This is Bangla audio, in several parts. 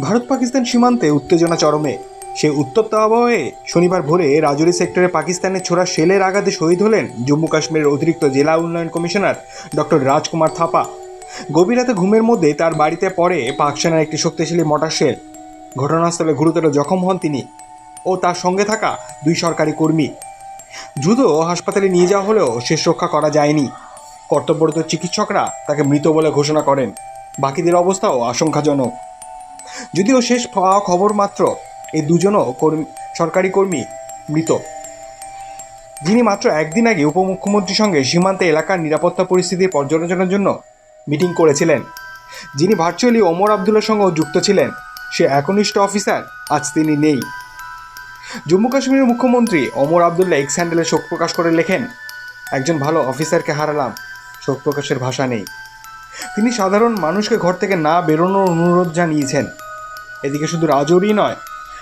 ভারত পাকিস্তান সীমান্তে উত্তেজনা চরমে। সে উত্তপ্ত আবহাওয়ে শনিবার ভোরে রাজৌরি সেক্টরে পাকিস্তানের ছোড়া শেলের আঘাতে শহীদ হলেন জম্মু কাশ্মীরের অতিরিক্ত জেলা উন্নয়ন কমিশনার ডক্টর রাজকুমার থাপা। গভীর রাতে ঘুমের মধ্যে তার বাড়িতে পড়ে পাক সেনার একটি শক্তিশালী মোটর শেল। ঘটনাস্থলে গুরুতর জখম হন তিনি ও তার সঙ্গে থাকা দুই সরকারি কর্মী। দ্রুত হাসপাতালে নিয়ে যাওয়া হলেও শেষ রক্ষা করা যায়নি। কর্তব্যরত চিকিৎসকরা তাকে মৃত বলে ঘোষণা করেন। বাকিদের অবস্থাও আশঙ্কাজনক। যদিও শেষ পাওয়া খবর মাত্র, এই দুজনও কর্মী, সরকারি কর্মী মৃত। যিনি মাত্র একদিন আগে উপমুখ্যমন্ত্রীর সঙ্গে সীমান্তে এলাকার নিরাপত্তা পরিস্থিতির পর্যালোচনার জন্য মিটিং করেছিলেন। যিনি ভার্চুয়ালি ওমর আবদুল্লার সঙ্গেও যুক্ত ছিলেন, সে একনিষ্ঠ অফিসার, আজ তিনি নেই। জম্মু কাশ্মীরের মুখ্যমন্ত্রী ওমর আবদুল্লাহ এক্স হ্যান্ডেলে শোক প্রকাশ করে লেখেন, একজন ভালো অফিসারকে হারালাম, শোক প্রকাশের ভাষা নেই। তিনি সাধারণ মানুষকে ঘর থেকে না বেরোনোর অনুরোধ জানিয়েছেন। এদিকে শুধু রাজৌরি নয়,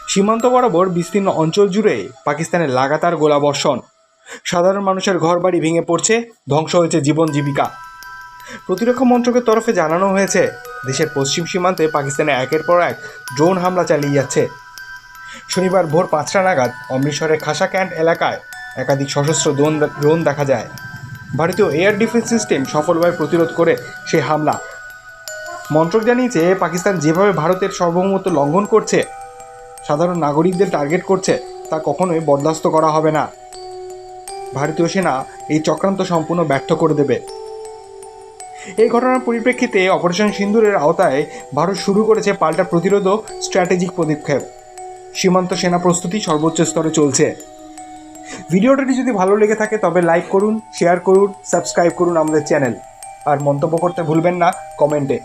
সীমান্ত বরাবর বিস্তীর্ণ অঞ্চল জুড়ে পাকিস্তানের লাগাতার গোলাবর্ষণ। সাধারণ মানুষের ঘরবাড়ি ভেঙে পড়ছে, ধ্বংস হয়েছে জীবন জীবিকা। প্রতিরক্ষা মন্ত্রকের তরফে জানানো হয়েছে, দেশের পশ্চিম সীমান্তে পাকিস্তানে একের পর এক ড্রোন হামলা চালিয়ে যাচ্ছে। শনিবার ভোর পাঁচটা নাগাদ অমৃতসরের খাসা ক্যান্ট এলাকায় একাধিক সশস্ত্র ড্রোন ড্রোন দেখা যায়। ভারতীয় এয়ার ডিফেন্স সিস্টেম সফলভাবে প্রতিরোধ করে সেই হামলা। মন্ত্রক জানিয়েছে, পাকিস্তান যেভাবে ভারতের সার্বভৌমত্ব লঙ্ঘন করছে, সাধারণ নাগরিকদের টার্গেট করছে, তা কখনোই বরদাস্ত করা হবে না। ভারতীয় সেনা এই চক্রান্ত সম্পূর্ণ ব্যর্থ করে দেবে। এই ঘটনার পরিপ্রেক্ষিতে অপারেশন সিন্দুরের আওতায় ভারত শুরু করেছে পাল্টা প্রতিরোধ ও স্ট্র্যাটেজিক পদক্ষেপ। সীমান্ত সেনা প্রস্তুতি সর্বোচ্চ স্তরে চলছে। ভিডিওটি যদি ভালো লেগে থাকে, তবে লাইক করুন, শেয়ার করুন, সাবস্ক্রাইব করুন আমাদের চ্যানেল। আর মন্তব্য করতে ভুলবেন না, কমেন্টে।